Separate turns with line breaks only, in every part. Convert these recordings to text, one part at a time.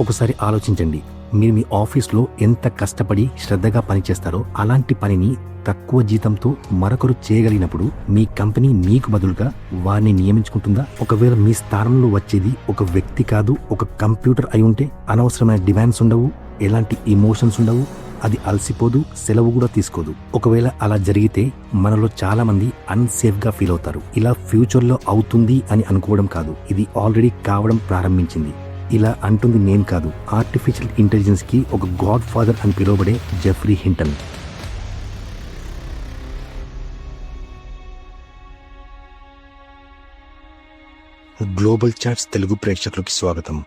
ఒకసారి ఆలోచించండి. మీరు మీ ఆఫీస్లో ఎంత కష్టపడి శ్రద్ధగా పనిచేస్తారో అలాంటి పనిని తక్కువ జీతంతో మరొకరు చేయగలిగినప్పుడు మీ కంపెనీ మీకు బదులుగా వారిని నియమించుకుంటుందా? ఒకవేళ మీ స్థానంలో వచ్చేది ఒక వ్యక్తి కాదు ఒక కంప్యూటర్ అయి ఉంటే అనవసరమైన డిమాండ్స్ ఉండవు ఎలాంటి ఇమోషన్స్ ఉండవు అది అలసిపోదు సెలవు కూడా తీసుకోదు. ఒకవేళ అలా జరిగితే మనలో చాలా మంది అన్సేఫ్గా ఫీల్ అవుతారు. ఇలా ఫ్యూచర్లో అవుతుంది అని అనుకోవడం కాదు ఇది ఆల్రెడీ కావడం ప్రారంభించింది. ఇలా అంటుంది నేను కాదు. ఆర్టిఫిషియల్ ఇంటెలిజెన్స్కి ఒక గాడ్ ఫాదర్ అని పిలువబడే Geoffrey Hinton global chats Telugu ప్రేక్షకులకి స్వాగతం.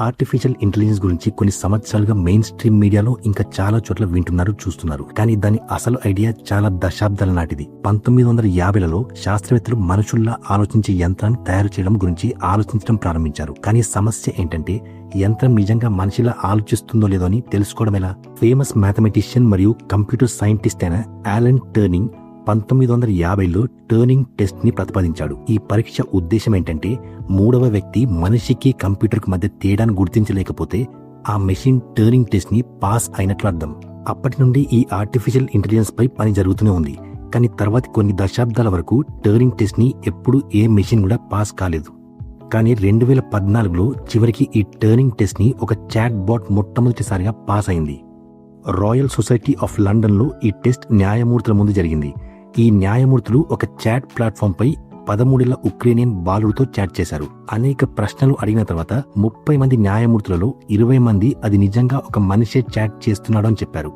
ఆర్టిఫిషియల్ ఇంటెలిజెన్స్ గురించి కొన్ని సంవత్సరాలుగా మెయిన్ స్ట్రీమ్ మీడియాలో ఇంకా చాలా చోట్ల వింటున్నారు చూస్తున్నారు. కానీ దాని అసలు ఐడియా చాలా దశాబ్దాల నాటిది. పంతొమ్మిది వందల యాభైలలో శాస్త్రవేత్తలు మనుషుల్లా ఆలోచించే యంత్రాన్ని తయారు చేయడం గురించి ఆలోచించడం ప్రారంభించారు. కానీ సమస్య ఏంటంటే యంత్రం నిజంగా మనిషిలా ఆలోచిస్తుందో లేదో అని తెలుసుకోవడం ఎలా? ఫేమస్ మ్యాథమెటిషియన్ మరియు కంప్యూటర్ సైంటిస్ట్ అయిన యాలన్ టర్నింగ్ పంతొమ్మిది వందల యాభైలో టర్నింగ్ టెస్ట్ని ప్రతిపాదించాడు. ఈ పరీక్ష ఉద్దేశం ఏంటంటే మూడవ వ్యక్తి మనిషికి కంప్యూటర్కి మధ్య తేడాను గుర్తించలేకపోతే ఆ మెషిన్ టర్నింగ్ టెస్ట్ని పాస్ అయినట్లు అర్థం. అప్పటి నుండి ఈ ఆర్టిఫిషియల్ ఇంటెలిజెన్స్ పై పని జరుగుతూనే ఉంది. కానీ తర్వాత కొన్ని దశాబ్దాల వరకు టర్నింగ్ టెస్ట్ని ఎప్పుడు ఏ మెషిన్ కూడా పాస్ కాలేదు. కానీ రెండు వేల పద్నాలుగులో చివరికి ఈ టర్నింగ్ టెస్ట్ని ఒక చాట్ బాట్ మొట్టమొదటిసారిగా పాస్ అయింది. రాయల్ సొసైటీ ఆఫ్ లండన్లో ఈ టెస్ట్ న్యాయమూర్తుల ముందు జరిగింది. ఈ న్యాయమూర్తులు ఒక చాట్ ప్లాట్ఫామ్ పై పదమూడేళ్ళ ఉక్రేనియన్ బాలుడితో చాట్ చేశారు. అనేక ప్రశ్నలు అడిగిన తర్వాత ముప్పై మంది న్యాయమూర్తులలో ఇరవై మంది అది నిజంగా ఒక మనిషే చాట్ చేస్తున్నాడు అని చెప్పారు.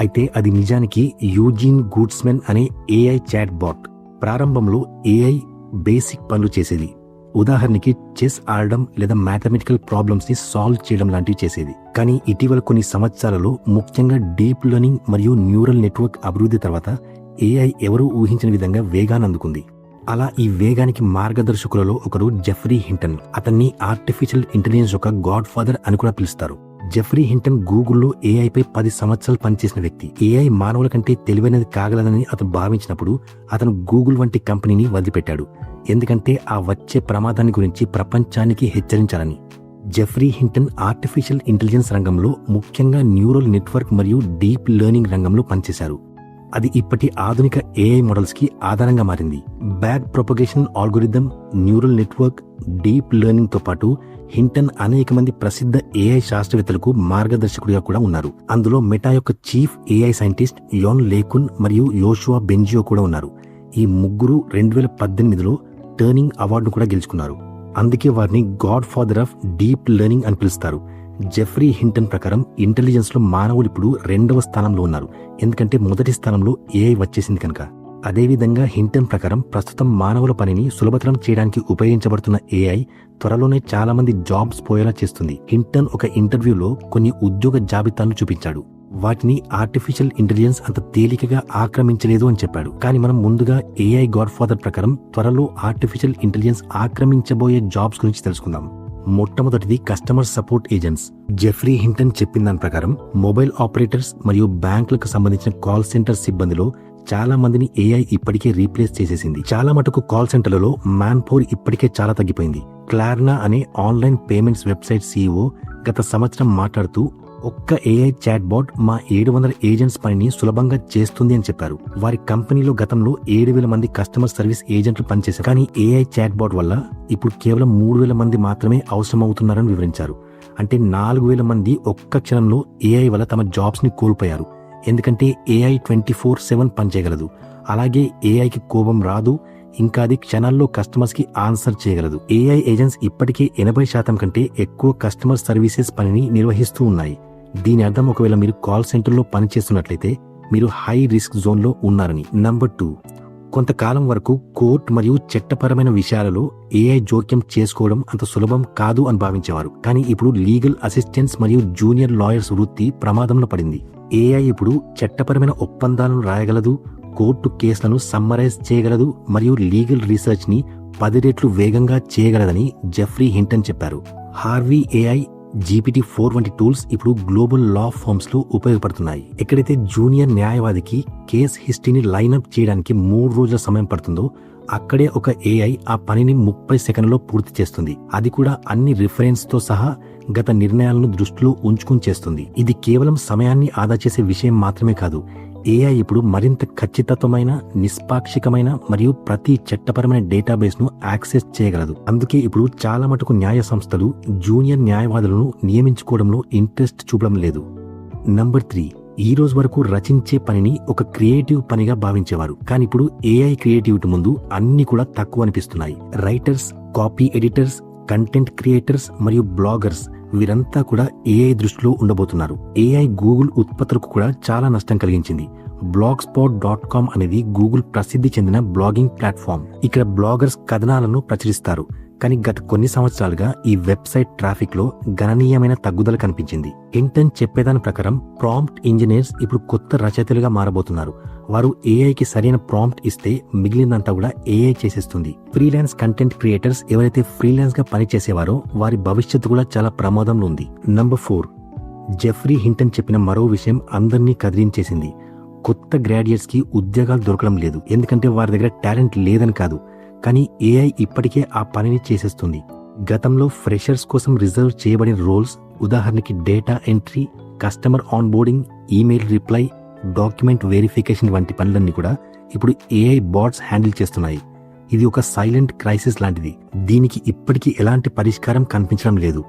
అయితే అది నిజానికి యూజీన్ గూడ్స్మెన్ అనే ఏఐ చాట్ బాట్. ప్రారంభంలో ఏఐ బేసిక్ పనులు చేసేది. ఉదాహరణకి చెస్ ఆడడం లేదా మ్యాథమెటికల్ ప్రాబ్లమ్స్ని సాల్వ్ చేయడం లాంటివి చేసేది. కానీ ఇటీవల కొన్ని సంవత్సరాలలో ముఖ్యంగా డీప్ లెర్నింగ్ మరియు న్యూరల్ నెట్వర్క్ అభివృద్ధి తర్వాత ఏఐ ఎవరూ ఊహించిన విధంగా వేగాన్ని అందుకుంది. అలా ఈ వేగానికి మార్గదర్శకులలో ఒకరు జెఫ్రీ హింటన్ అతన్ని ఆర్టిఫిషియల్ ఇంటెలిజెన్స్ యొక్క గాడ్ ఫాదర్ అని కూడా పిలుస్తారు. జెఫ్రీ హింటన్ గూగుల్లో ఏఐపై పది సంవత్సరాలు పనిచేసిన వ్యక్తి. ఏఐ మానవుల కంటే తెలివైనది కాగలదని అతను భావించినప్పుడు అతను గూగుల్ వంటి కంపెనీని వదిలిపెట్టాడు. ఎందుకంటే ఆ వచ్చే ప్రమాదాన్ని గురించి ప్రపంచానికి హెచ్చరించాలని. జెఫ్రీ హింటన్ ఆర్టిఫిషియల్ ఇంటెలిజెన్స్ రంగంలో ముఖ్యంగా న్యూరల్ నెట్వర్క్ మరియు డీప్ లెర్నింగ్ రంగంలో పనిచేశారు. అది ఇప్పటి ఆధునిక ఏఐ మోడల్స్కి ఆధారంగా మారింది. Backpropagation algorithm neural network deep లెర్నింగ్తో పాటు హింటన్ అనేక మంది ప్రసిద్ధ ఏఐ శాస్త్రవేత్తలకు మార్గదర్శకుడిగా కూడా ఉన్నారు. అందులో మెటా యొక్క chief AI scientist Yann LeCun మరియు యోషువా బెంజియో కూడా ఉన్నారు. ఈ ముగ్గురు రెండు వేల పద్దెనిమిదిలో టర్నింగ్ అవార్డును కూడా గెలుచుకున్నారు. అందుకే వారిని God father of deep learning అని పిలుస్తారు. జెఫ్రీ హింటన్ ప్రకారం ఇంటెలిజెన్స్లో మానవులు ఇప్పుడు రెండవ స్థానంలో ఉన్నారు. ఎందుకంటే మొదటి స్థానంలో ఏఐ వచ్చేసింది కనుక. అదేవిధంగా హింటన్ ప్రకారం ప్రస్తుతం మానవుల పనిని సులభతరం చేయడానికి ఉపయోగించబడుతున్న ఏఐ త్వరలోనే చాలా మంది జాబ్స్ పోయేలా చేస్తుంది. హింటన్ ఒక ఇంటర్వ్యూలో కొన్ని ఉద్యోగ జాబితాను చూపించాడు. వాటిని ఆర్టిఫిషియల్ ఇంటెలిజెన్స్ అంత తేలికగా ఆక్రమించలేదు అని చెప్పాడు. కానీ మనం ముందుగా ఏఐ గాడ్ ఫాదర్ ప్రకారం త్వరలో ఆర్టిఫిషియల్ ఇంటెలిజెన్స్ ఆక్రమించబోయే జాబ్స్ గురించి తెలుసుకుందాం. మొట్టమొదటిది customer support agents Geoffrey Hinton చెప్పిన దాని ప్రకారం మొబైల్ ఆపరేటర్స్ మరియు బ్యాంకులకు సంబంధించిన కాల్ సెంటర్ సిబ్బందిలో చాలా మందిని ఏఐ ఇప్పటికే రీప్లేస్ చేసేసింది. చాలా మటుకు కాల్ సెంటర్లలో మ్యాన్ పవర్ ఇప్పటికే చాలా తగ్గిపోయింది. క్లార్నా అనే ఆన్లైన్ పేమెంట్స్ వెబ్సైట్ సీఈఓ గత సంవత్సరం మాట్లాడుతూ ఒక్క ఏఐ చాట్ బాట్ మా ఏడు వందల ఏజెంట్స్ పనిని సులభంగా చేస్తుంది అని చెప్పారు. వారి కంపెనీలో గతంలో ఏడు వేల మంది కస్టమర్ సర్వీస్ ఏజెంట్లు పనిచేశారు. కానీ ఏఐ చాట్ బాట్ వల్ల ఇప్పుడు కేవలం మూడు వేల మంది మాత్రమే అవసరం అవుతున్నారని వివరించారు. అంటే నాలుగు వేల మంది ఒక్క క్షణంలో ఏఐ వల్ల తమ జాబ్స్ని కోల్పోయారు. ఎందుకంటే ఏఐ ట్వంటీ ఫోర్ సెవెన్ పనిచేయగలదు. అలాగే ఏఐకి కోపం రాదు. ఇంకా అది క్షణాల్లో కస్టమర్స్కి ఆన్సర్ చేయగలదు. ఏఐ ఏజెంట్స్ ఇప్పటికే ఎనభై శాతం కంటే ఎక్కువ కస్టమర్ సర్వీసెస్ పనిని నిర్వహిస్తూ ఉన్నాయి. దీని అర్థం ఒకవేళ మీరు కాల్ సెంటర్లో పనిచేస్తున్నట్లయితే మీరు హై రిస్క్ జోన్లో ఉన్నారని. Number two. కొంతకాలం వరకు కోర్ట్ మరియు చట్టపరమైన విషయాలలో ఏఐ జోక్యం చేసుకోవడం అంత సులభం కాదు అని భావించేవారు. కానీ ఇప్పుడు లీగల్ అసిస్టెంట్స్ మరియు జూనియర్ లాయర్స్ వృత్తి ప్రమాదంలో పడింది. ఏఐ ఇప్పుడు చట్టపరమైన ఒప్పందాలను రాయగలదు కోర్టు కేసులను సమ్మరైజ్ చేయగలదు మరియు లీగల్ రీసెర్చ్ని పది రెట్లు వేగంగా చేయగలదని జెఫ్రీ హింటన్ చెప్పారు. హార్వీ ఏఐ జీపీటీ ఫోర్ వంటి టూల్స్ ఇప్పుడు గ్లోబల్ లా ఫార్మ్స్లో ఉపయోగపడుతున్నాయి. ఎక్కడైతే జూనియర్ న్యాయవాదికి కేస్ హిస్టరీని లైన్అప్ చేయడానికి మూడు రోజుల సమయం పడుతుందో అక్కడే ఒక ఏఐ ఆ పనిని ముప్పై సెకండ్లో పూర్తి చేస్తుంది. అది కూడా అన్ని రిఫరెన్స్తో సహా గత నిర్ణయాలను దృష్టిలో ఉంచుకుని చేస్తుంది. ఇది కేవలం సమయాన్ని ఆదా చేసే విషయం మాత్రమే కాదు ఏఐ ఇప్పుడు మరింత ఖచ్చితత్వమైన నిష్పాక్షికమైన మరియు ప్రతి చట్టపరమైన డేటాబేస్ను యాక్సెస్ చేయగలదు. అందుకే ఇప్పుడు చాలా మటుకు న్యాయ సంస్థలు జూనియర్ న్యాయవాదులను నియమించుకోవడంలో ఇంట్రెస్ట్ చూపడం లేదు. నంబర్ త్రీ ఈ రోజు వరకు రచించే పనిని ఒక క్రియేటివ్ పనిగా భావించేవారు. కానీ ఇప్పుడు ఏఐ క్రియేటివిటీ ముందు అన్ని కూడా తక్కువ అనిపిస్తున్నాయి. Writers copy editors content creators మరియు బ్లాగర్స్ వీరంతా కూడా ఏఐ దృష్టిలో ఉండబోతున్నారు. ఏఐ గూగుల్ ఉత్పత్తులకు కూడా చాలా నష్టం కలిగించింది. బ్లాగ్ స్పాట్ డాట్ కామ్ అనేది గూగుల్ ప్రసిద్ధి చెందిన బ్లాగింగ్ ప్లాట్ఫామ్ ఇక్కడ బ్లాగర్స్ కథనాలను ప్రచురిస్తారు. కానీ గత కొన్ని సంవత్సరాలుగా ఈ వెబ్సైట్ ట్రాఫిక్లో గణనీయమైన తగ్గుదల కనిపించింది. ఇంటర్న్ చెప్పేదాని ప్రకారం ప్రాంప్ట్ ఇంజనీర్స్ ఇప్పుడు కొత్త రచయితలుగా మారబోతున్నారు. వారు ఏఐకి సరైన ప్రాంప్ట్ ఇస్తే మిగిలినంతా కూడా ఏఐ చేసేస్తుంది. ఫ్రీలాన్స్ కంటెంట్ క్రియేటర్స్ ఎవరైతే ఫ్రీలాన్స్గా పనిచేసేవారో వారి భవిష్యత్తు కూడా చాలా ప్రమాదంలో ఉంది. నంబర్ ఫోర్ జెఫ్రీ హింటన్ చెప్పిన మరో విషయం అందరినీ కదిలించేసింది. కొత్త గ్రాడ్యుయేట్స్కి ఉద్యోగాలు దొరకడం లేదు. ఎందుకంటే వారి దగ్గర టాలెంట్ లేదని కాదు. కానీ ఏఐ ఇప్పటికే ఆ పనిని చేసేస్తుంది. గతంలో ఫ్రెషర్స్ కోసం రిజర్వ్ చేయబడిన రోల్స్ ఉదాహరణకి data entry customer onboarding email reply document verification వంటి పనులన్నీ కూడా ఇప్పుడు ఏఐ బాట్స్ హ్యాండిల్ చేస్తున్నాయి. ఇది ఒక సైలెంట్ క్రైసిస్ లాంటిది. దీనికి ఇప్పటికీ ఎలాంటి పరిష్కారం కనిపించడం లేదు.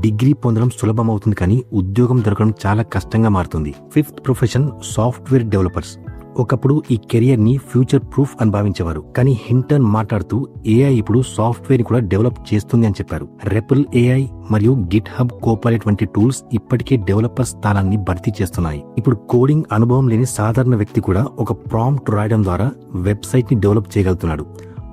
డిగ్రీ పొందడం సులభం అవుతుంది కానీ ఉద్యోగం దొరకడం చాలా కష్టంగా మారుతుంది. ఫిఫ్త్ ప్రొఫెషన్ సాఫ్ట్వేర్ డెవలపర్స్ ఒకప్పుడు ఈ కెరియర్ని ఫ్యూచర్ ప్రూఫ్ అని భావించేవారు. కానీ హింటన్ మాట్లాడుతూ ఏఐ ఇప్పుడు సాఫ్ట్వేర్ కూడా డెవలప్ చేస్తుంది అని చెప్పారు. రెపుల్ ఏఐ మరియు గిట్ హబ్ కోపైలట్ వంటి టూల్స్ ఇప్పటికే డెవలపర్ స్థానాన్ని భర్తీ చేస్తున్నాయి. ఇప్పుడు కోడింగ్ అనుభవం లేని సాధారణ వ్యక్తి కూడా ఒక ప్రాంప్ట్ రాయడం ద్వారా వెబ్సైట్ని డెవలప్ చేయగలుగుతున్నాడు.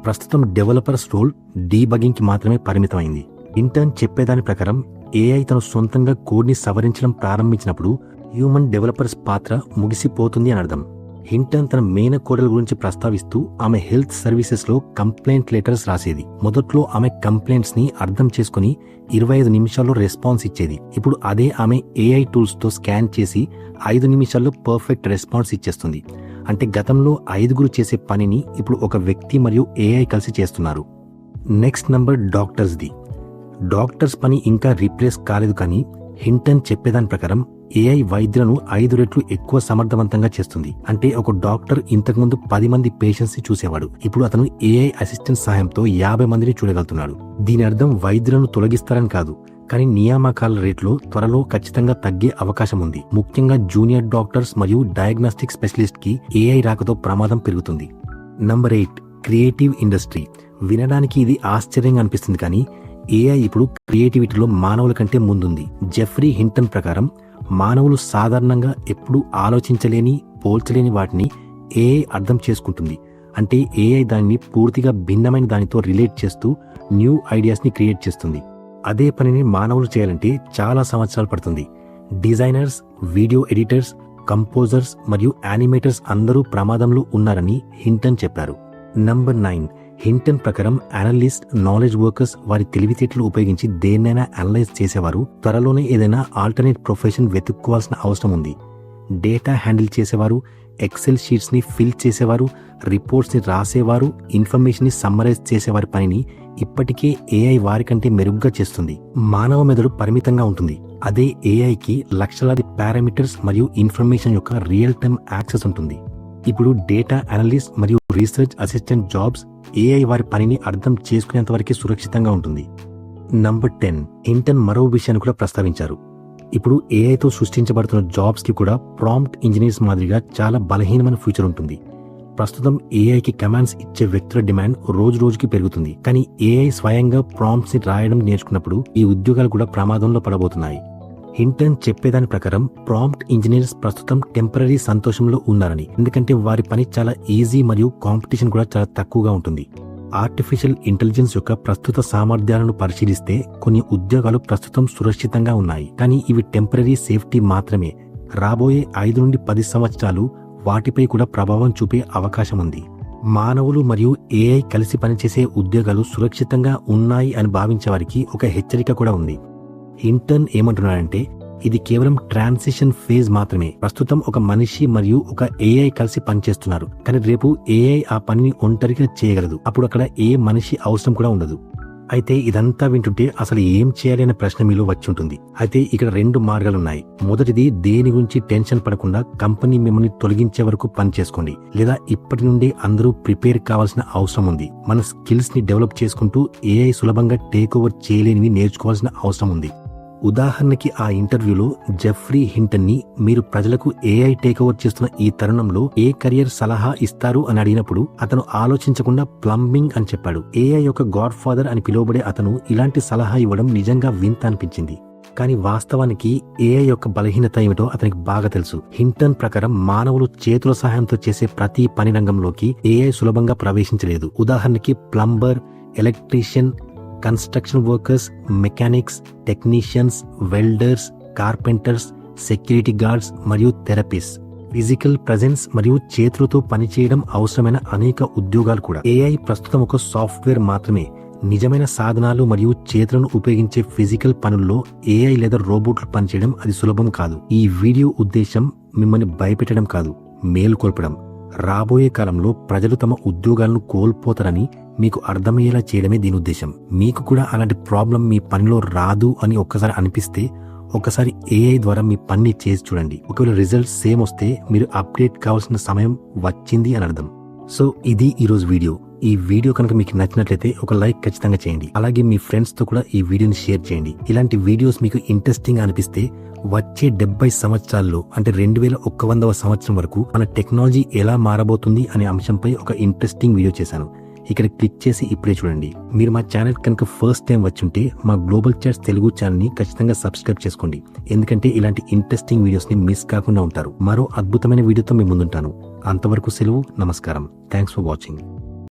ప్రస్తుతం డెవలపర్స్ రోల్ డీబగింగ్కి మాత్రమే పరిమితమైంది. ఇంటర్న్ చెప్పేదాని ప్రకారం ఏఐ తన సొంతంగా కోడ్ని సవరించడం ప్రారంభించినప్పుడు హ్యూమన్ డెవలపర్స్ పాత్ర ముగిసిపోతుంది అని అర్థం. హింటన్ తన మేనకోడల గురించి ప్రస్తావిస్తూ ఆమె హెల్త్ సర్వీసెస్లో కంప్లైంట్ లెటర్స్ రాసేది. మొదట్లో ఆమె కంప్లైంట్స్ని అర్థం చేసుకుని ఇరవై ఐదు నిమిషాల్లో రెస్పాన్స్ ఇచ్చేది. ఇప్పుడు అదే ఆమె ఏఐ టూల్స్తో స్కాన్ చేసి ఐదు నిమిషాల్లో పర్ఫెక్ట్ రెస్పాన్స్ ఇచ్చేస్తుంది. అంటే గతంలో ఐదుగురు చేసే పనిని ఇప్పుడు ఒక వ్యక్తి మరియు ఏఐ కలిసి చేస్తున్నారు. Next number doctors the doctors పని ఇంకా రీప్లేస్ కాలేదు కానీ హింటన్ చెప్పేదాని ప్రకారం ఏఐ వైద్యులను ఐదు రెట్లు ఎక్కువ సమర్థవంతంగా చేస్తుంది. అంటే ఒక డాక్టర్ ఇంతకుముందు పది మంది పేషెంట్స్ని చూసేవాడు. ఇప్పుడు అతను ఏఐ అసిస్టెంట్ సహాయంతో యాభై మందిని చూడగలుగుతున్నాడు. దీని అర్థం వైద్యులను తొలగిస్తారని కాదు. కానీ నియామకాల రేట్లో త్వరలో ఖచ్చితంగా తగ్గే అవకాశం ఉంది. ముఖ్యంగా జూనియర్ డాక్టర్స్ మరియు డయాగ్నోస్టిక్ స్పెషలిస్ట్కి ఏఐ రాకతో ప్రమాదం పెరుగుతుంది. Number eight creative industry. వినడానికి ఇది ఆశ్చర్యంగా అనిపిస్తుంది కానీ ఏఐ ఇప్పుడు క్రియేటివిటీలో మానవుల కంటే ముందుంది. జెఫ్రీ హింటన్ ప్రకారం మానవులు సాధారణంగా ఎప్పుడూ ఆలోచించలేని పోల్చలేని వాటిని ఏఐ అర్థం చేసుకుంటుంది. అంటే ఏఐ దానిని పూర్తిగా భిన్నమైన దానితో రిలేట్ చేస్తూ న్యూ ఐడియాస్ని క్రియేట్ చేస్తుంది. అదే పనిని మానవులు చేయాలంటే చాలా సంవత్సరాలు పడుతుంది. డిజైనర్స్ వీడియో ఎడిటర్స్ కంపోజర్స్ మరియు యానిమేటర్స్ అందరూ ప్రమాదంలో ఉన్నారని హింటన్ చెప్పారు. నంబర్ నైన్ హింటన్ ప్రకారం అనలిస్ట్ నాలెడ్జ్ వర్కర్స్ వారి తెలివితేటలు ఉపయోగించి దేన్నైనా అనలైజ్ చేసేవారు త్వరలోనే ఏదైనా ఆల్టర్నేట్ ప్రొఫెషన్ వెతుక్కోవాల్సిన అవసరం ఉంది. డేటా హ్యాండిల్ చేసేవారు ఎక్సెల్ షీట్స్ని ఫిల్ చేసేవారు రిపోర్ట్స్ని రాసేవారు ఇన్ఫర్మేషన్ని సమ్మరైజ్ చేసేవారి పనిని ఇప్పటికే ఏఐ వారికంటే మెరుగ్గా చేస్తుంది. మానవ మెదడు పరిమితంగా ఉంటుంది. అదే ఏఐకి లక్షలాది పారామీటర్స్ మరియు ఇన్ఫర్మేషన్ యొక్క రియల్ టైమ్ యాక్సెస్ ఉంటుంది. ఇప్పుడు డేటా అనలిస్ట్ మరియు రీసెర్చ్ అసిస్టెంట్ జాబ్స్ ఏఐ వారి పనిని అర్థం చేసుకునేంతవరకు సురక్షితంగా ఉంటుంది. నంబర్ టెన్ ఇంటర్న్ మరో విషయాన్ని కూడా ప్రస్తావించారు. ఇప్పుడు ఏఐతో సృష్టించబడుతున్న జాబ్స్కి కూడా ప్రాంప్ట్ ఇంజనీర్స్ మాదిరిగా చాలా బలహీనమైన ఫ్యూచర్ ఉంటుంది. ప్రస్తుతం ఏఐకి కమాండ్స్ ఇచ్చే వ్యక్తుల డిమాండ్ రోజు రోజుకి పెరుగుతుంది. కానీ ఏఐ స్వయంగా ప్రాంప్ట్స్ని రాయడం నేర్చుకున్నప్పుడు ఈ ఉద్యోగాలు కూడా ప్రమాదంలో పడబోతున్నాయి. హింటన్ చెప్పేదాని ప్రకారం ప్రాంప్ట్ ఇంజనీర్స్ ప్రస్తుతం టెంపరీ సంతోషంలో ఉన్నారని ఎందుకంటే వారి పని చాలా ఈజీ మరియు కాంపిటీషన్ కూడా చాలా తక్కువగా ఉంటుంది. ఆర్టిఫిషియల్ ఇంటెలిజెన్స్ యొక్క ప్రస్తుత సామర్థ్యాలను పరిశీలిస్తే కొన్ని ఉద్యోగాలు ప్రస్తుతం సురక్షితంగా ఉన్నాయి. కానీ ఇవి టెంపరీ సేఫ్టీ మాత్రమే. రాబోయే ఐదు నుండి పది సంవత్సరాలు వాటిపై కూడా ప్రభావం చూపే అవకాశం ఉంది. మానవులు మరియు ఏఐ కలిసి పనిచేసే ఉద్యోగాలు సురక్షితంగా ఉన్నాయి అని భావించే వారికి ఒక హెచ్చరిక కూడా ఉంది. ఇంటర్న్ ఏమంటున్నాడంటే ఇది కేవలం ట్రాన్సిషన్ ఫేజ్ మాత్రమే. ప్రస్తుతం ఒక మనిషి మరియు ఒక ఏఐ కలిసి పనిచేస్తున్నారు. కానీ రేపు ఏఐ ఆ పనిని ఒంటరిగా చేయగలదు. అప్పుడు అక్కడ ఏ మనిషి అవసరం కూడా ఉండదు. అయితే ఇదంతా వింటుంటే అసలు ఏం చేయాలి అనే ప్రశ్న మీలో వచ్చి ఉంటుంది అయితే ఇక్కడ రెండు మార్గాలున్నాయి. మొదటిది దేని గురించి టెన్షన్ పడకుండా కంపెనీ మిమ్మల్ని తొలగించే వరకు పని చేసుకోండి లేదా ఇప్పటి నుండి అందరూ ప్రిపేర్ కావాల్సిన అవసరం ఉంది. మన స్కిల్స్ని డెవలప్ చేసుకుంటూ ఏఐ సులభంగా టేక్ ఓవర్ చేయలేనివి నేర్చుకోవాల్సిన అవసరం ఉంది. ఉదాహరణకి ఆ ఇంటర్వ్యూలో జెఫ్రీ హింటన్ని మీరు ప్రజలకు ఏఐ టేక్ ఓవర్ చేస్తున్న ఈ తరుణంలో ఏ కెరియర్ సలహా ఇస్తారు అని అడిగినప్పుడు అతను ఆలోచించకుండా ప్లంబింగ్ అని చెప్పాడు. ఏఐ యొక్క గాడ్ ఫాదర్ అని పిలువబడే అతను ఇలాంటి సలహా ఇవ్వడం నిజంగా వింత అనిపించింది. కానీ వాస్తవానికి ఏఐ యొక్క బలహీనత ఏమిటో అతనికి బాగా తెలుసు. హింటన్ ప్రకారం మానవులు చేతుల సహాయంతో చేసే ప్రతి పని రంగంలోకి ఏఐ సులభంగా ప్రవేశించలేదు. ఉదాహరణకి plumber electrician construction workers mechanics technicians welders carpenters security guards మరియు థెరపిస్ట్ ఫిజికల్ ప్రజెన్స్ మరియు చేతులతో పనిచేయడం అవసరమైన అనేక ఉద్యోగాలు కూడా. ఏఐ ప్రస్తుతం ఒక సాఫ్ట్వేర్ మాత్రమే. నిజమైన సాధనాలు మరియు చేతులను ఉపయోగించే ఫిజికల్ పనుల్లో ఏఐ లేదా రోబోట్లు పనిచేయడం అది సులభం కాదు. ఈ వీడియో ఉద్దేశం మిమ్మల్ని భయపెట్టడం కాదు. మేలుకొల్పడం రాబోయే కాలంలో ప్రజలు తమ ఉద్యోగాలను కోల్పోతారని మీకు అర్థమయ్యేలా చేయడమే దీని ఉద్దేశం. మీకు కూడా అలాంటి ప్రాబ్లం మీ పనిలో రాదు అని ఒక్కసారి అనిపిస్తే ఒకసారి ఏఐ ద్వారా మీ పని చేసి చూడండి. ఒకవేళ రిజల్ట్ సేమ్ వస్తే మీరు అప్డేట్ కావాల్సిన సమయం వచ్చింది అని అర్థం. సో ఇది ఈరోజు వీడియో. ఈ వీడియో కనుక మీకు నచ్చినట్లయితే ఒక లైక్ ఖచ్చితంగా చేయండి. అలాగే మీ ఫ్రెండ్స్తో కూడా ఈ వీడియోని షేర్ చేయండి. ఇలాంటి వీడియోస్ మీకు ఇంట్రెస్టింగ్ అనిపిస్తే వచ్చే డెబ్బై సంవత్సరాల్లో అంటే రెండు వేల ఒక్క వందవ సంవత్సరం వరకు మన టెక్నాలజీ ఎలా మారబోతుంది అనే అంశంపై ఒక ఇంట్రెస్టింగ్ వీడియో చేశాను. ఇక్కడ క్లిక్ చేసి ఇప్పుడే చూడండి. మీరు మా ఛానల్ కనుక ఫస్ట్ టైం వచ్చుంటే మా గ్లోబల్ చాట్స్ తెలుగు ఛానల్ని ఖచ్చితంగా సబ్స్క్రైబ్ చేసుకోండి. ఎందుకంటే ఇలాంటి ఇంట్రెస్టింగ్ వీడియోస్ని మిస్ కాకుండా ఉంటారు. మరో అద్భుతమైన వీడియోతో మీ ముందుంటాను. అంతవరకు సెలవు నమస్కారం. Thanks for watching